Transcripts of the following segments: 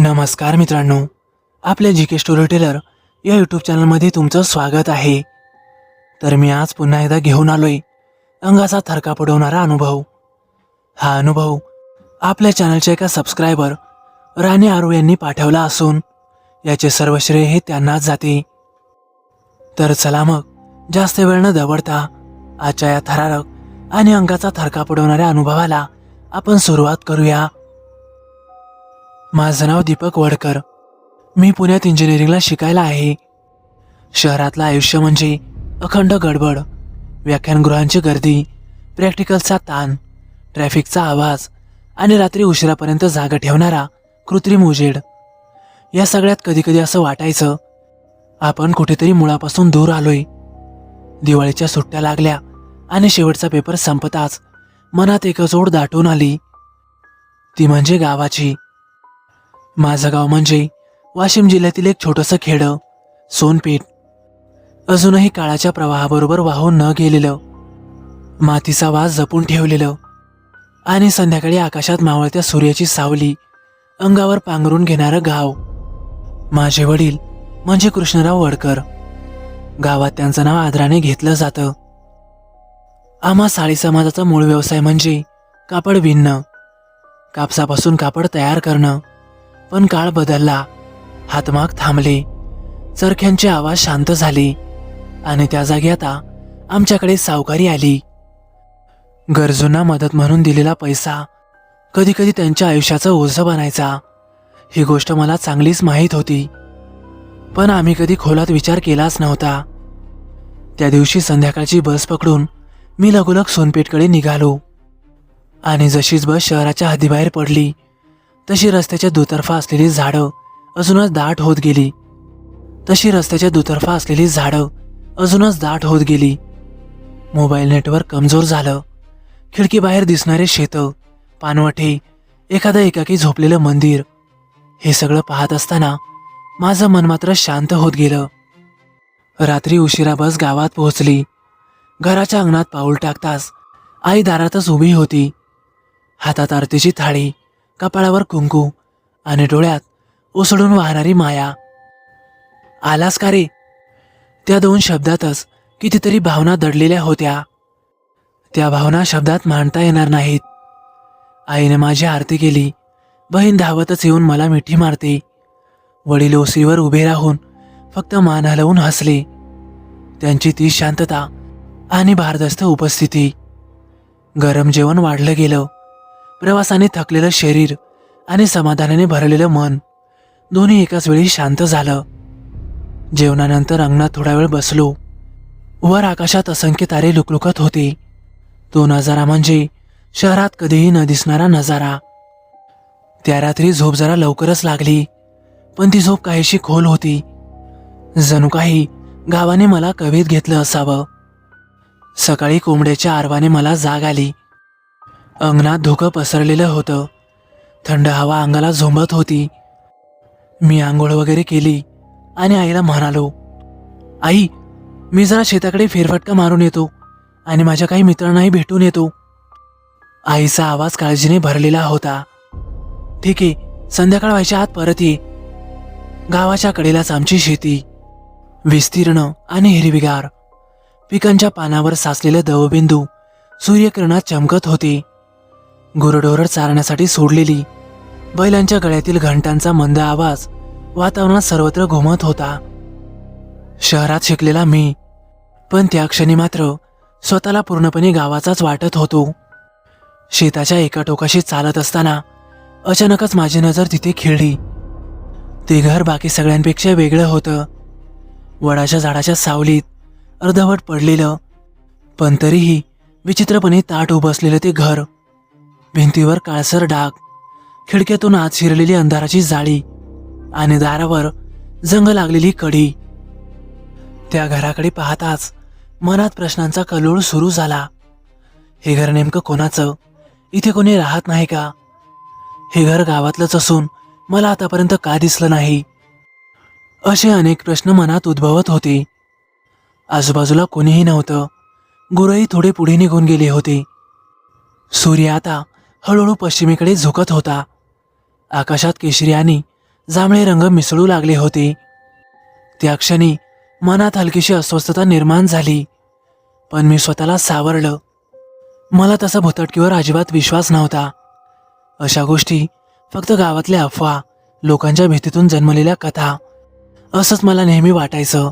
नमस्कार मित्रांनो आपल्या जी के स्टोरी टेलर या यूट्यूब चॅनलमध्ये तुमचं स्वागत आहे. तर मी आज पुन्हा एकदा घेऊन आलोय अंगाचा थरका पडवणारा अनुभव. हा अनुभव आपल्या चॅनलच्या एका सबस्क्रायबर राणी आरू यांनी पाठवला असून याचे सर्व श्रेय हे त्यांनाच जाते. तर चला मग जास्त वेळ न दवडता आजच्या या थरारक आणि अंगाचा थरका पडवणाऱ्या अनुभवाला आपण सुरुवात करूया. माझं नाव दीपक वडकर. मी पुण्यात इंजिनिअरिंगला शिकायला आहे. शहरातलं आयुष्य म्हणजे अखंड गडबड व्याख्यानगृहांची गर्दी प्रॅक्टिकलचा ताण ट्रॅफिकचा आवाज आणि रात्री उशिरापर्यंत जागा ठेवणारा कृत्रिम उजेड. या सगळ्यात कधीकधी असं वाटायचं आपण कुठेतरी मुळापासून दूर आलोय. दिवाळीच्या सुट्ट्या लागल्या आणि शेवटचा पेपर संपताच मनात एक जोड दाटून आली. ती म्हणजे गावाची माझं गाव म्हणजे वाशिम जिल्ह्यातील एक छोटंसं खेडं सोनपेठ. अजूनही काळाच्या प्रवाहाबरोबर वाहून न गेलेलं मातीचा वास जपून ठेवलेलं आणि संध्याकाळी आकाशात मावळत्या सूर्याची सावली अंगावर पांघरून घेणारं गाव. माझे वडील म्हणजे कृष्णराव वडकर. गावात त्यांचं नाव आदराने घेतलं जातं. आम्हा साळी समाजाचा मूळ व्यवसाय म्हणजे कापड विणणं. कापसापासून कापड तयार करणं. पण काळ बदलला. हातमाग थांबले. चरख्यांचे आवाज शांत झाले. आणि त्या जागी आता आमच्याकडे सावकारी आली. गरजूंना मदत म्हणून दिलेला पैसा कधी कधी त्यांच्या आयुष्याचं ओझं बनायचा. ही गोष्ट मला चांगलीच माहीत होती. पण आम्ही कधी खोलात विचार केलाच नव्हता. त्या दिवशी संध्याकाळची बस पकडून मी लगोलग सोनपेठकडे निघालो. आणि जशीच बस शहराच्या हद्दीबाहेर पडली तशी रस्त्याच्या दुतर्फा असलेली झाडं अजूनच दाट होत गेली. तशी रस्त्याच्या दुतर्फा असलेली झाडं अजूनच दाट होत गेली. मोबाईल नेटवर्क कमजोर झालं. खिडकीबाहेर दिसणारे शेतं पानवठे एखादं एकाकी झोपलेलं मंदिर हे सगळं पाहत असताना माझं मन मात्र शांत होत गेलं. रात्री उशिरा बस गावात पोहोचली. घराच्या अंगणात पाऊल टाकताच आई दारातच उभी होती. हातात आरतीची थाळी कपाळावर कुंकू आणि डोळ्यात उसळून वाहणारी माया. आलास का रे? त्या दोन शब्दातच कितीतरी भावना दडलेल्या होत्या. त्या भावना शब्दात मांडता येणार नाहीत. आईने माझी आरती केली. बहीण धावतच येऊन मला मिठी मारते. वडील ओसीवर उभे राहून फक्त मान हलवून हसले. त्यांची ती शांतता आणि भारदस्त उपस्थिती. गरम जेवण वाढलं गेलं. प्रवासाने थकलेलं शरीर आणि समाधानाने भरलेलं मन दोन्ही एकाच वेळी शांत झालं. जेवणानंतर अंगणात थोडा वेळ बसलो. वर आकाशात असंख्य तारे लुकलुकत होते. तो नजारा म्हणजे शहरात कधीही न दिसणारा नजारा. त्या रात्री झोप जरा लवकरच लागली पण ती झोप काहीशी खोल होती. जणू काही गावाने मला कवीत घेतलं असावं. सकाळी कोंबड्याच्या आरवाने मला जाग आली. अंगणात धुकं पसरलेलं होतं. थंड हवा अंगाला झोंबत होती. मी आंघोळ वगैरे केली आणि आईला म्हणालो आई मी जरा शेताकडे फेरफटका मारून येतो आणि माझ्या काही मित्रांनाही भेटून येतो. आईचा आवाज काळजीने भरलेला होता. ठीक आहे संध्याकाळ व्हायच्या आत परत ये. गावाच्या कडेलाच आमची शेती. विस्तीर्ण आणि हिरवीगार. पिकांच्या पानावर साचलेले दवबिंदू सूर्यकिरणात चमकत होते. गुरढोरं चारण्यासाठी सोडलेली. बैलांच्या गळ्यातील घंटांचा मंद आवाज वातावरणात सर्वत्र घुमत होता. शहरात शिकलेला मी पण त्या क्षणी मात्र स्वतःला पूर्णपणे गावाचाच वाटत होतो. शेताच्या एका टोकाशी चालत असताना अचानकच माझी नजर तिथे खिळली. ते घर बाकी सगळ्यांपेक्षा वेगळं होतं. वडाच्या झाडाच्या सावलीत अर्धवट पडलेलं पण तरीही विचित्रपणे ताट उभं असलेलं ते घर भिंतीवर काळसर डाग खिडक्यातून आत शिरलेली अंधाराची जाळी आणि दारावर जंग लागलेली कडी त्या घराकडे पाहताच मनात प्रश्नांचा कलोळ सुरू झाला. हे घर नेमकं कोणाचं? इथे कोणी राहत नाही का? हे घर गावातलंच असून मला आतापर्यंत का दिसलं नाही? असे अनेक प्रश्न मनात उद्भवत होते. आजूबाजूला कोणीही नव्हतं. गुरही थोडे पुढे निघून गेले होते. सूर्य आता हळूहळू पश्चिमेकडे झुकत होता. आकाशात केशरी आणि जांभळे रंग मिसळू लागले होते. त्या क्षणी मनात हलकीशी अस्वस्थता निर्माण झाली. पण मी स्वतःला सावरलं. मला तसा भुतटकीवर अजिबात विश्वास नव्हता. अशा गोष्टी फक्त गावातल्या अफवा लोकांच्या भीतीतून जन्मलेल्या कथा असंच मला नेहमी वाटायचं.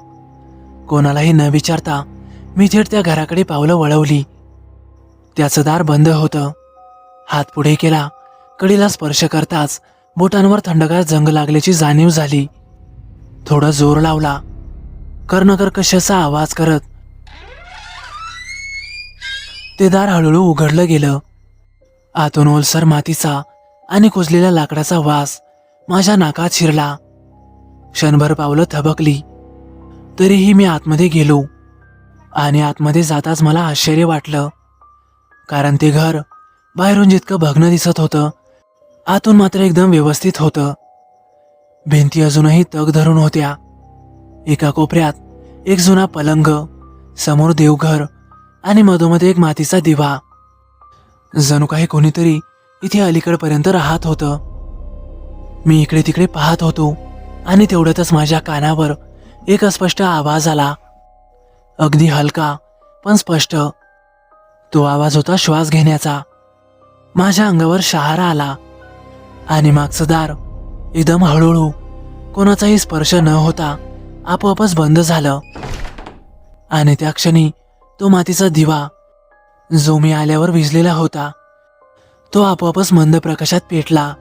कोणालाही न विचारता मी थेट त्या घराकडे पावलं वळवली. त्याचं दार बंद होतं. हात पुढे केला. कडीला स्पर्श करताच बोटांवर थंडगार जंग लागल्याची जाणीव झाली. थोडा जोर लावला. कर्णकर कशाचा आवाज करत ते दार हळूहळू उघडलं गेलं. आतून ओलसर मातीचा आणि कुजलेल्या लाकडाचा वास माझ्या नाकात शिरला. क्षणभर पावलं थबकली. तरीही मी आतमध्ये गेलो. आणि आतमध्ये जाताच मला आश्चर्य वाटलं. कारण ते घर बाहेरून जितकं भग्न दिसत होतं आतून मात्र एकदम व्यवस्थित होतं. भिंती अजूनही तग धरून होत्या. एका कोपऱ्यात एक जुना पलंग समोर देवघर आणि मधोमध्ये एक मातीचा दिवा. जणू काही कोणीतरी इथे अलीकडपर्यंत राहत होतं. मी इकडे तिकडे पाहत होतो आणि तेवढ्यातच माझ्या कानावर एक अस्पष्ट आवाज आला. अगदी हलका पण स्पष्ट. तो आवाज होता श्वास घेण्याचा. माझ्या अंगावर शहारा आला आणि मागचं दार एकदम हळूहळू कोणाचाही स्पर्श न होता आपोआपच बंद झालं. आणि त्या क्षणी तो मातीचा दिवा जो मी आल्यावर विजलेला होता तो आपोआपच मंद प्रकाशात पेटला.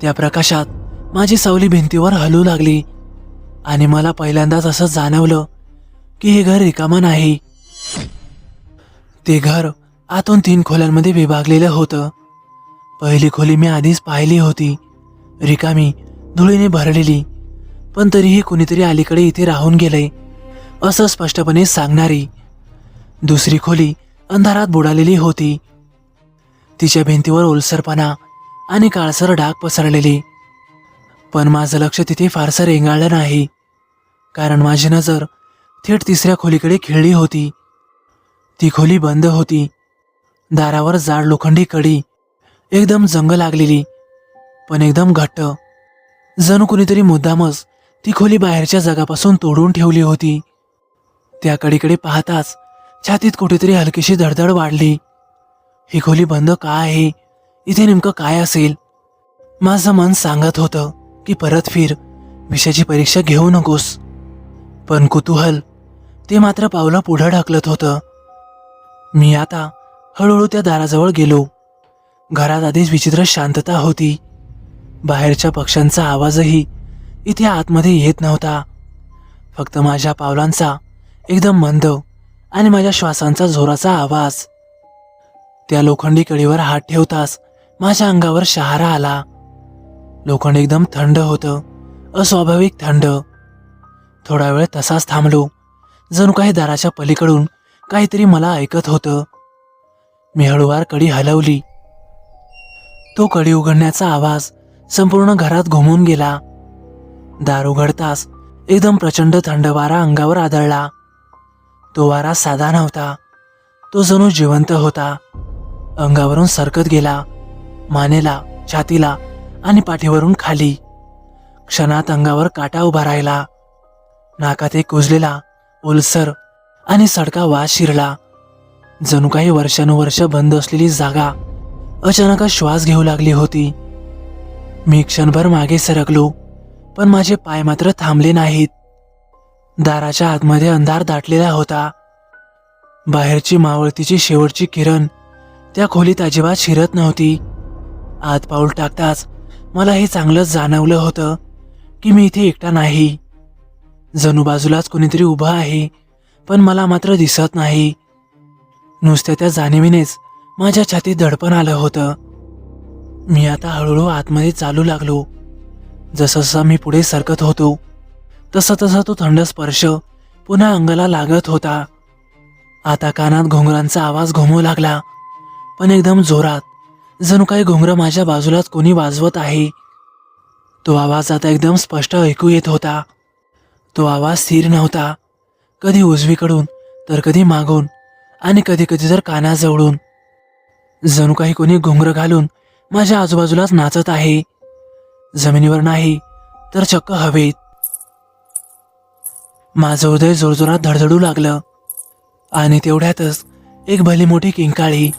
त्या प्रकाशात माझी सावली भिंतीवर हलू लागली आणि मला पहिल्यांदाच असं जाणवलं की हे घर रिकामं नाही. ते घर आतून तीन खोल्यांमध्ये विभागलेलं होतं. पहिली खोली मी आधीच पाहिली होती. रिकामी धुळीने भरलेली. पण तरीही कुणीतरी अलीकडे इथे राहून गेलंय असं स्पष्टपणे सांगणारी. दुसरी खोली अंधारात बुडालेली होती. तिच्या भिंतीवर ओलसरपणा आणि काळसर डाग पसरलेली. पण माझं लक्ष तिथे फारसं रेंगाळलं नाही. कारण माझी नजर थेट तिसऱ्या खोलीकडे खिळली होती. ती खोली बंद होती. दारावर जाड लोखंडी कडी. एकदम जंग लागलेली पण एकदम घट्ट. जणू कुणीतरी मुद्दामच ती खोली बाहेरच्या जगापासून तोडून ठेवली होती. त्या कडीकडे पाहताच छातीत कुठेतरी हलकीशी धडधड वाढली. ही खोली बंद का आहे? इथे नेमकं काय असेल? माझं मन सांगत होतं की परत फिर विषयाची परीक्षा घेऊ नकोस. पण कुतूहल ते मात्र पावलं पुढं ढकलत होतं. मी आता हळूहळू त्या दाराजवळ गेलो. घरात आधीच विचित्र शांतता होती. बाहेरच्या पक्ष्यांचा आवाजही इथे आतमध्ये येत नव्हता. फक्त माझ्या पावलांचा एकदम मंद आणि माझ्या श्वासांचा जोराचा आवाज. त्या लोखंडी कडीवर हात ठेवताच माझ्या अंगावर शहारा आला. लोखंड एकदम थंड होतं अस्वाभाविक थंड. थोडा वेळ तसाच थांबलो. जणू काही दाराच्या पलीकडून काहीतरी मला ऐकत होतं. मी हळूवार कडी हलवली. तो कडी उघडण्याचा आवाज संपूर्ण घरात घुमून गेला. दार उघडताच एकदम प्रचंड थंड वारा अंगावर आदळला. तो वारा साधा नव्हता. तो जणू जिवंत होता. अंगावरून सरकत गेला मानेला छातीला आणि पाठीवरून खाली. क्षणात अंगावर काटा उभा राहिला. नाकात एक कुजलेला ओलसर आणि सडका वास शिरला. जणू काही वर्षानुवर्ष बंद असलेली जागा अचानक श्वास घेऊ लागली होती. मी क्षणभर मागे सरकलो पण माझे पाय मात्र थांबले नाहीत. दाराच्या आतमध्ये अंधार दाटलेला होता. बाहेरची मावळतीची शेवटची किरण त्या खोलीत अजिबात शिरत नव्हती. आत पाऊल टाकताच मला हे चांगलंच जाणवलं होतं की मी इथे एकटा नाही. जणू बाजूलाच कोणीतरी उभं आहे पण मला मात्र दिसत नाही. नुसत्या त्या जाणीवीनेच माझ्या छातीत दडपण आलं होतं. मी आता हळूहळू आतमध्ये चालू लागलो. जसं जसं मी पुढे सरकत होतो तसा तसा तो थंड स्पर्श पुन्हा अंगाला लागत होता. आता कानात घोंगरांचा आवाज घुमू लागला पण एकदम जोरात जणू काही घोंगरं माझ्या बाजूलाच कोणी वाजवत आहे. तो आवाज आता एकदम स्पष्ट ऐकू येत होता. तो आवाज स्थिर नव्हता. कधी उजवीकडून तर कधी मागून. आणि कधी कधी जर कानाजवळून जणू काही कोणी घुंगरं घालून माझ्या आजूबाजूलाच नाचत आहे. जमिनीवर नाही तर चक्क हवेत. माझं हृदय जोरजोरात धडधडू लागलं. आणि तेवढ्यातच एक भली मोठी किंकाळी.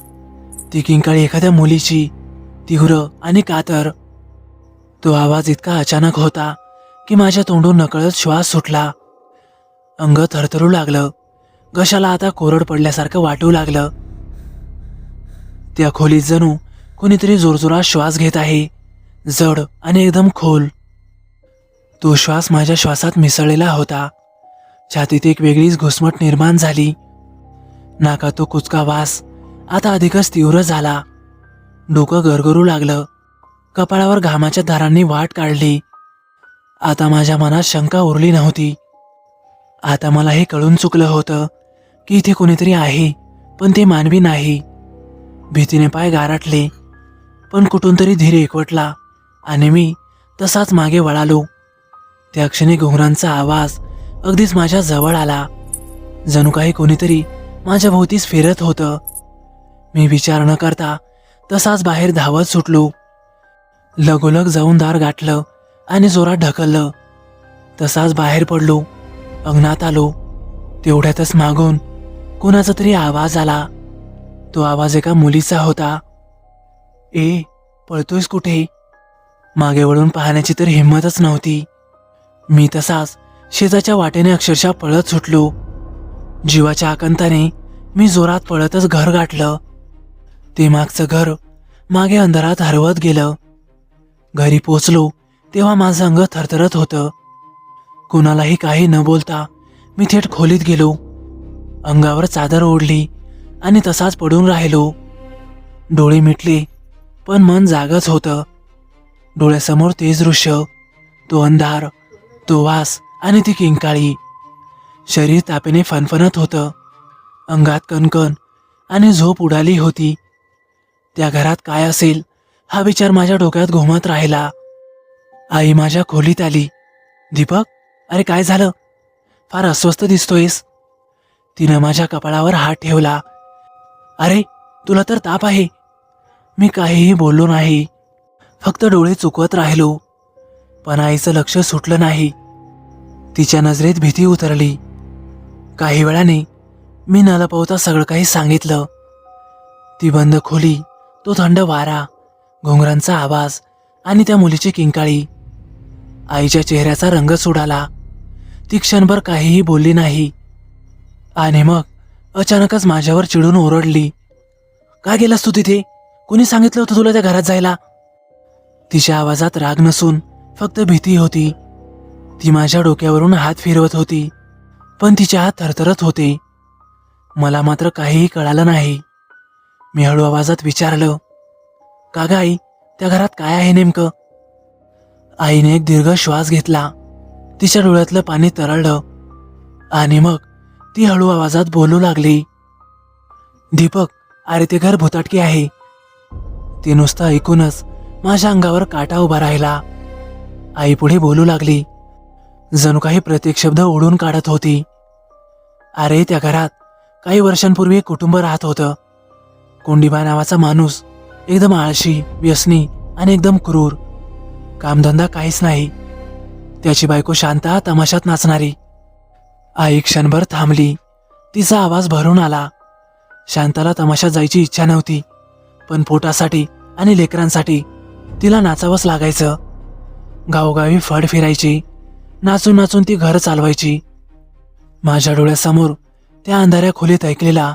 ती किंकाळी एखाद्या मुलीची तीव्र आणि कातर. तो आवाज इतका अचानक होता की माझ्या तोंडून नकळत श्वास सुटला. अंग थरथरू लागलं. घशाला आता कोरड पडल्यासारखं वाटू लागलं? त्या खोलीत जणू कोणीतरी जोरजोरात श्वास घेत आहे. जड आणि एकदम खोल. तो श्वास माझ्या श्वासात मिसळलेला होता. छातीत एक वेगळीच घुसमट निर्माण झाली. नाका तो कुचका वास आता अधिकच तीव्र झाला. डोकं गरगरू लागलं. कपाळावर घामाच्या दारांनी वाट काढली. आता माझ्या मनात शंका उरली नव्हती. आता मला हे कळून चुकलं होतं. की इथे कोणीतरी आहे पण ते मानवी नाही. भीतीने पाय गारटले पण कुठून तरी धीर एकवटला आणि मी तसाच मागे वळालो. त्या क्षणी घुंगरांचा आवाज अगदीच माझ्या जवळ आला. जणू काही कोणीतरी माझ्या भोवतीच फिरत होतं. मी विचार न करता तसाच बाहेर धावत सुटलो. लगोलग जाऊन दार गाठलं आणि जोरात ढकललं. तसाच बाहेर पडलो अंगणात आलो. तेवढ्यातच मागून कोणाचा तरी आवाज आला. तो आवाज एका मुलीचा होता. ए पळतोयस कुठे? मागे वळून पाहण्याची तर हिंमतच नव्हती. मी तसाच शेजाच्या वाटेने अक्षरशः पळत सुटलो. जीवाच्या आकंताने मी जोरात पळतच घर गाठलं. ते मागचं घर मागे अंधारात हरवत गेलं. घरी पोचलो तेव्हा माझं अंग थरथरत होतं. कुणालाही काही न बोलता मी थेट खोलीत गेलो. अंगावर चादर ओढली आणि तसाच पडून राहिलो. डोळे मिटले पण मन जागच होतं. डोळ्यासमोर तेच दृश्य तो अंधार तो वास आणि ती किंकाळी. शरीर तापेने फनफनत होतं. अंगात कणकण आणि झोप उडाली होती. त्या घरात काय असेल हा विचार माझ्या डोक्यात घुमत राहिला. आई माझ्या खोलीत आली. दीपक अरे काय झालं? फार अस्वस्थ दिसतोयस. तिनं माझ्या कपाळावर हात ठेवला. अरे तुला तर ताप आहे. मी काहीही बोललो नाही. फक्त डोळे चुकवत राहिलो. पण आईचं लक्ष सुटलं नाही. तिच्या नजरेत भीती उतरली. काही वेळाने मी न लपवता सगळं काही सांगितलं. ती बंद खोली तो थंड वारा घोंगरांचा आवाज आणि त्या मुलीची किंकाळी. आईच्या चेहऱ्याचा रंग सुडाला. ती क्षणभर काहीही बोलली नाही. आणि मग. अचानकच माझ्यावर चिडून ओरडली. का गेलास तू तिथे? कुणी सांगितलं होतं तुला त्या घरात जायला? तिच्या आवाजात राग नसून फक्त भीती होती. ती माझ्या डोक्यावरून हात फिरवत होती पण तिचे हात थरथरत होते. मला मात्र काहीही कळालं नाही. मी हळू आवाजात विचारलं का ग आई त्या घरात काय आहे नेमकं? आईने एक दीर्घ श्वास घेतला. तिच्या डोळ्यातलं पाणी तरळलं. आणि मग? ती हळू आवाजात बोलू लागली. दीपक अरे ते घर भुताटकी आहे. ते नुसतं ऐकूनच माझ्या अंगावर काटा उभा राहिला. आई पुढे बोलू लागली. जणू काही प्रत्येक शब्द ओढून काढत होती. अरे त्या घरात काही वर्षांपूर्वी एक कुटुंब राहत होतं. कोंडीबा नावाचा माणूस एकदम आळशी व्यसनी आणि एकदम क्रूर. कामधंदा काहीच नाही. त्याची बायको शांता तमाशात नाचणारी. आई क्षणभर थांबली. तिचा आवाज भरून आला. शांताला तमाशात जायची इच्छा नव्हती पण पोटासाठी आणि लेकरांसाठी तिला नाचावंच लागायचं. गावोगावी फड फिरायची नाचून नाचून ती घर चालवायची. माझ्या डोळ्यासमोर त्या अंधाऱ्या खोलीत ऐकलेला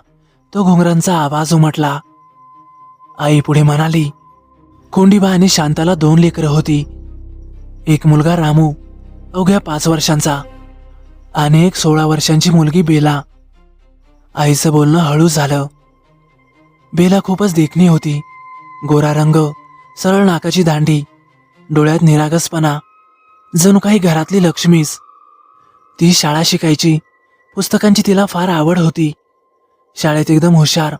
तो घुंगरांचा आवाज उमटला. आई पुढे म्हणाली कोंडीबा आणि शांताला दोन लेकरं होती. एक मुलगा रामू अवघ्या पाच वर्षांचा. आणि एक सोळा वर्षांची मुलगी बेला. आईचं बोलणं हळू झालं. बेला खूपच देखणी होती. गोरा रंग सरळ नाकाची दांडी डोळ्यात निरागसपणा. जणू काही घरातली लक्ष्मीच. ती शाळा शिकायची. पुस्तकांची तिला फार आवड होती. शाळेत एकदम हुशार.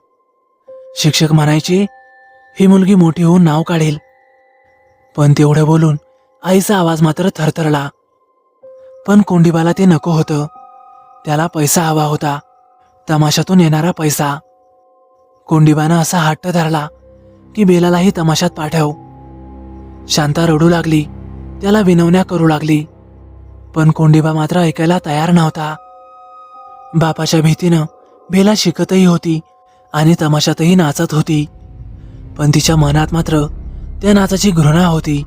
शिक्षक म्हणायचे ही मुलगी मोठी होऊन नाव काढेल. पण तेवढं बोलून आईचा आवाज मात्र थरथरला. पण कोंडीबाला ते नको होतं. त्याला पैसा हवा होता. तमाशातून येणारा पैसा. कोंडीबानं असा हट्ट धरला की बेलालाही तमाशात पाठव. शांता रडू लागली. त्याला विनवण्या करू लागली. पण कोंडीबा मात्र ऐकायला तयार नव्हता. बापाच्या भीतीनं बेला शिकतही होती आणि तमाशातही नाचत होती. पण तिच्या मनात मात्र त्या नाचाची घृणा होती.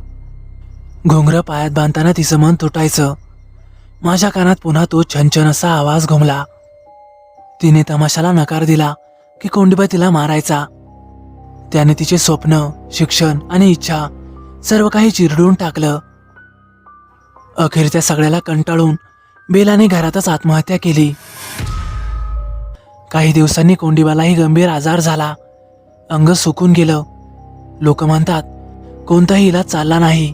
घोंगरं पायात बांधताना तिचं मन तुटायचं. माझ्या कानात पुन्हा तो छनछन असा आवाज घुमला. तिने तमाशाला नकार दिला की कोंडीबा तिला मारायचा. त्याने तिचे स्वप्न शिक्षण आणि इच्छा सर्व काही चिरडून टाकलं. अखेर त्या सगळ्याला कंटाळून बेलाने घरातच आत्महत्या केली. काही दिवसांनी कोंडीबालाही गंभीर आजार झाला. अंग सुकून गेलं. लोक म्हणतात कोणताही इलाज चालला नाही.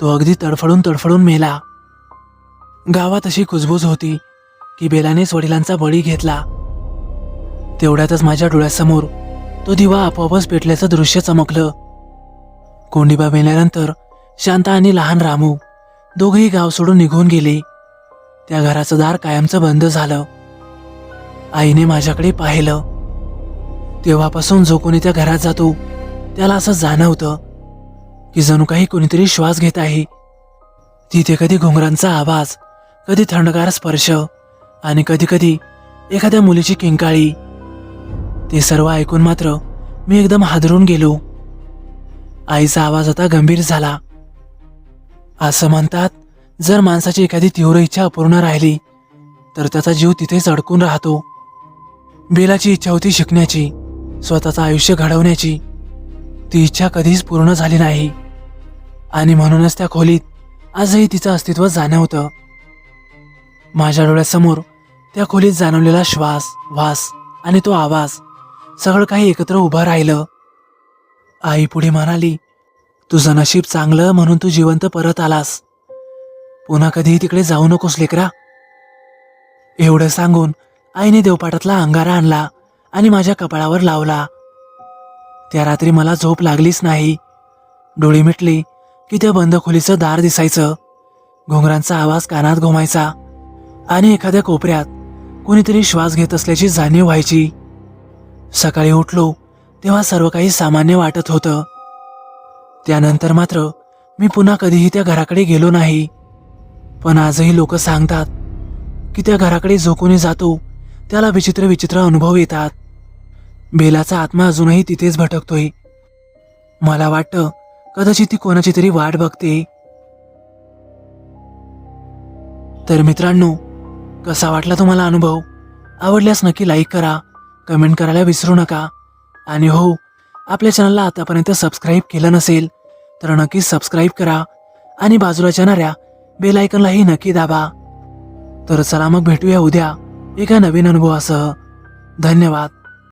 तो अगदी तडफडून तडफडून मेला. गावात अशी कुजबूज होती की बेलानेच वडिलांचा बळी घेतला. तेवढ्यातच माझ्या डोळ्यासमोर तो दिवा आपोआपच पेटल्याचं दृश्य चमकलं. कोंडीबा मेल्यानंतर शांता आणि लहान रामू दोघेही गाव सोडून निघून गेले. त्या घराचं दार कायमचं बंद झालं. आईने माझ्याकडे पाहिलं. तेव्हापासून जो कोणी त्या घरात जातो त्याला असं जाणवतं की जणू काही कोणीतरी श्वास घेत आहे. तिथे कधी घुंगरांचा आवाज कधी थंडगार स्पर्श आणि कधी कधी एखाद्या मुलीची किंकाळी. ते सर्व ऐकून मात्र मी एकदम हादरून गेलो. आईचा आवाज आता गंभीर झाला. असं म्हणतात जर माणसाची एखादी तीव्र इच्छा अपूर्ण राहिली तर त्याचा जीव तिथेच अडकून राहतो. बेलाची इच्छा होती शिकण्याची स्वतःचं आयुष्य घडवण्याची. ती इच्छा कधीच पूर्ण झाली नाही. आणि म्हणूनच त्या खोलीत आजही तिचं अस्तित्व जाणवतं. माझ्या डोळ्यासमोर त्या खोलीत जाणवलेला श्वास वास आणि तो आवाज. सगळं काही एकत्र उभं राहिलं. आई पुढे म्हणाली तुझं नशीब चांगलं म्हणून तू जिवंत परत आलास. पुन्हा कधीही तिकडे जाऊ नकोस लेकरा. एवढं सांगून आईने देवपाटातला अंगारा आणला आणि माझ्या कपाळावर लावला. त्या रात्री मला झोप लागलीच नाही. डोळी मिटली की त्या बंद खोलीचं दार दिसायचं. घोंगरांचा आवाज कानात घुमायचा. आणि एखाद्या कोपऱ्यात कोणीतरी श्वास घेत असल्याची जाणीव व्हायची. सकाळी उठलो तेव्हा सर्व काही सामान्य वाटत होतं. त्यानंतर मात्र मी पुन्हा कधीही त्या घराकडे गेलो नाही. पण आजही लोक सांगतात की त्या घराकडे जो कोणी जातो त्याला विचित्र विचित्र अनुभव येतात. बेलाचा आत्मा अजूनही तिथेच भटकतोय. मला वाटतं कदाचित ती कोणाची तरी वाट बघते. तर मित्रांनो कसा वाटला तुम्हाला अनुभव? आवडल्यास नक्की लाईक करा कमेंट करायला विसरू नका. आणि हो आपल्या चॅनलला आतापर्यंत सबस्क्राईब केलं नसेल तर नक्की सबस्क्राईब करा आणि बाजूला येणाऱ्या बेलायकनलाही नक्की दाबा. तर चला मग भेटूया उद्या एका नवीन अनुभवासह. धन्यवाद.